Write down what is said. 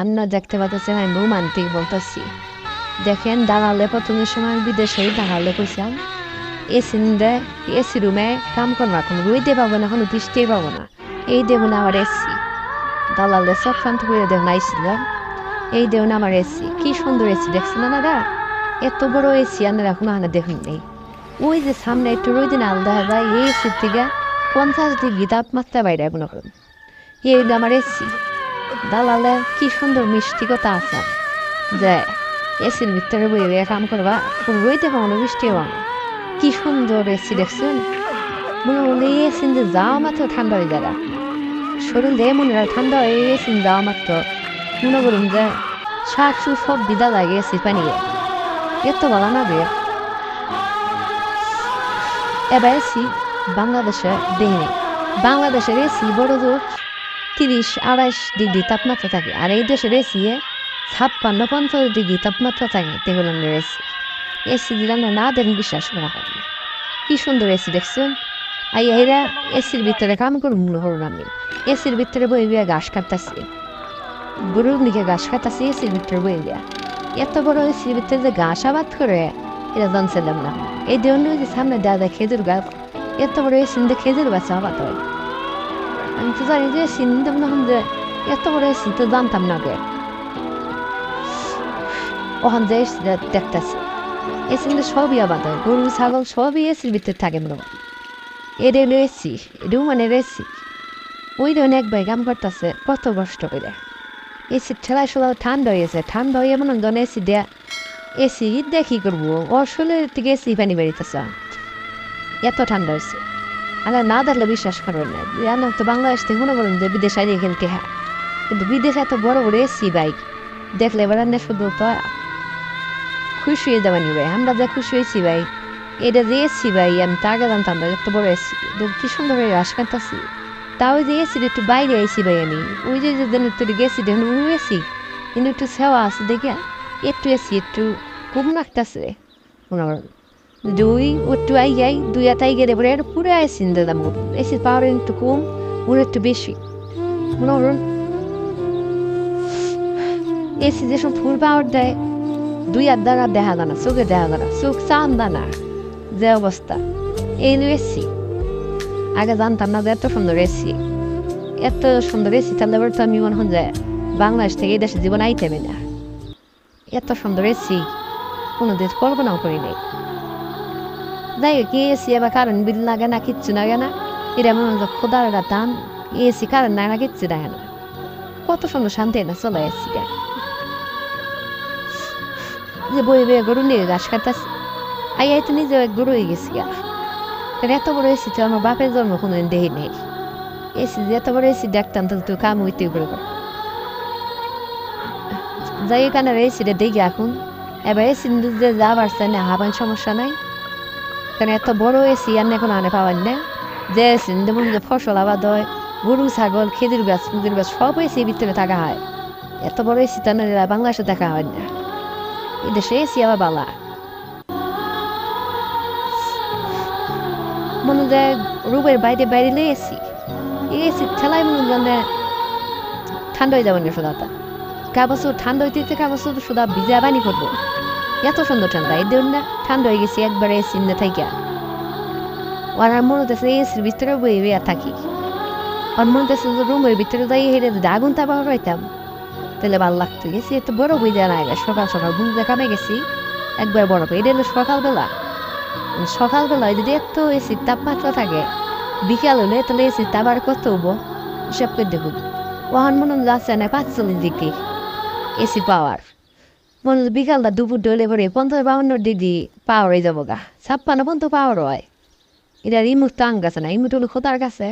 আন্না দেখতে পাচ্ছেন আমি রোমান্টিক বলতেছি। দেখেন, দাঁড়ালে প্রথমের সময় বিদেশে দাঁড়ালে কইসাম এসি দে এসি রুমে কাম করব এখন রুইতে পাবো না এখন বৃষ্টি পাবো না, এই দেবো না আমার এসি। দালালে সব শান্ত করে দেব না নাইছিলাম এই দেব না আমার এসি, কি সুন্দর এসি দেখছেন না এত বড় এসি আপনারা এখনও আনা দেখুন নেই। ওই যে সামনে একটু রোদ না আলাদা হয় এই এসির থেকে পঞ্চাশ ডিগ্রি তাপমাত্রা বাইরে করুন এই আমার এসি। দালালে কি সুন্দর মিষ্টি কথা আছে? যে, এসির ভিতরে বই বই কাম করবা কোনো রইতে পাবো না। বৃষ্টি পাবো না কি সুন্দর এসি দেখছেন? মনে মনে এসি যে যাওয়া মাত্র ঠান্ডা হয়ে যারা শরীর দিয়ে মনে হয় ঠান্ডা হয়ে এসি যাওয়া মাত্র। মনে করুন যে শাক সুর সব বিদা লাগে এসি পানি। এত ভালো না রে এবার এসি বাংলাদেশে দেখে বাংলাদেশের এসি বড় জোর তিরিশ, আড়াইশ ডিগ্রি তাপমাত্রা থাকে। আর এই দেশের এসি ছাপ্পান্ন, পঞ্চাশ ডিগ্রি তাপমাত্রা থাকে তেগুলানের এসি এসি দিলাম না দেন বিশ্বাস করা না। কি সুন্দর এসি দেখছেন? আই এরা এসির ভিতরে কাম করুন করুন আমি। এসির ভিতরে বই বিয়া ঘাস কাটতেছি। গরুর দিকে ঘাস কাটতেছি, এসির ভিতরে বই বিয়া। এত বড় এসির ভিতরে যে ঘাস আবাদ করে এটা জানছিলাম না এই দেওয়ান যে সামনে যায় খেজুর গাছ। এত বড় এসি দিয়ে খেজুর গাছ আবাদ হয়। আমি তো জানি যে চিনতাম না যে এত বড় এসি তো জানতাম না গে ওখান যে দেখতেছি এসি কিন্তু সবই আবাদ গরু ছাগল সবই এসির ভিতরে থাকে এটা হলো এসি এটাও মানে এসি ওই ধরনের এক ভাই কাম করতেছে কত কষ্ট করে এসি ঠেলায় শোলা ঠান্ডা হয়েছে ঠান্ডা হয়ে মনে হয় এসি দেয়া এসি কী করব শরীরের থেকে এসি পানি বেরিতেছে এত ঠান্ডা হয়েছে আর না দেখলে বিশ্বাস করবেন না। জানো তো বাংলাদেশ থেকে মনে করেন যে বিদেশ আইলে খেলতে হ্যাঁ? কিন্তু বিদেশে এত বড় বড় এসি বাইক, দেখলে এবার না শুধু তো খুশি হয়ে যাবেনি ভাই। আমরা যা খুশি হয়েছি ভাই, এটা যে এসি ভাই, আমি তো আগে জানতাম না এত বড় এসি। কি সুন্দর হয়ে রাস কাটতেছি। তাও যে এসি একটু বাইরে আইসি ভাই আমি। ওই যে যে দিন একটু গেছি দেখুন ওই এসি। কিন্তু একটু সেওয়া আছে দেখিয়া একটু এসি, একটু কম লাগতেছে। মনে গেলে পরে এটা পুরো এসি দাম এসি পাওয়ার একটু কম ওর একটু বেশি। করুন এসি যেসব ফুল পাওয়ার দেয়, দুই আর দ্বারা দেখা যায় না চোখে দেখা না চোখ চান না যে অবস্থা। এই হলো এসি। আগে জানতাম না যে এত সুন্দর এসি। এত সুন্দর এসি তাহলে এবার তো আমি মনে হন যে বাংলাদেশ থেকে এই দেশে জীবন আইতেবে না। এত সুন্দর এসি দেশ কল্পনাও করি নাই। যাই হোক এসি এবার কারণ বিল লাগে না কিচ্ছু লাগে না এটা মনে হয় খোদার টান এসি কারণ না কিচ্ছু লাগে না কত সুন্দর শান্তি না চলে এসিটা যে বই বই গরু নিয়ে ঘাস কাটাচ্ছে আই তো নিজে গরু হয়ে গেছি গা এত বড় এসি তো আমার বাপের জন্ম কোনোদিন দেখি নেই এসি যে এত বড় এসি দেখতাম তাহলে তো কাম হইতে করে যাই এখানে এসিটা দেখি এখন এবার এসি যে যা পারছে না হাবান সমস্যা নাই কারণ এত বড় এসি আর এখন আনে পাওয়ার না যে যেমন যে ফসল আবাদ হয় গরু ছাগল খেজুর গাছ ফুজুর গাছ সব এসি ভিতরে থাকা হয় এত বড় এসি তো বাংলাদেশে দেখা হয় না এই দেশে এসি আবার বালা মনে যায় রুমের বাইরে বাইরে লে এসি এসি ঠেলায় মনে জানে ঠান্ডা হয়ে যাবে না সোদাটা কাগজ ঠান্ডা হইতে কাগজ সোদা ভিজা পানি করব এত সুন্দর ঠান্ডা, এই দিন না ঠান্ডা হয়ে গেছে, একবারে এসি না থাইকা আর আমার মনে হচ্ছে এসির ভিতরে বই বইয়া থাকি। আর মনে হচ্ছে রুমের ভিতরে যাই হেরে যদি আগুন তাবা হইতাম তাহলে ভালো লাগতো। গেছি, এত বড় বই দেওয়া নাই সকাল সকাল ঘুম কামে গেছি, একবার বড় বই। এটা হলো সকালবেলা। সকালবেলা যদি এত এসির তাপমাত্রা থাকে, বিকাল হলে তাহলে এসির তাপ আর কত হব হিসাব করে দেখুন। ওহান মনে যাচ্ছে না পাঁচচল্লিশ ডিগ্রি এসি পাওয়ার। হয় বিকালটা দুপুর ডলে পরে পঞ্চাশ বাউন্ন ডিগ্রি পাওয়ারে যাব গা ছাপ্পান্ন পর্যন্ত পাওয়ার হয়। এটা রিমুট গাছে গেছে না রিমুট হলো খোতার কাছে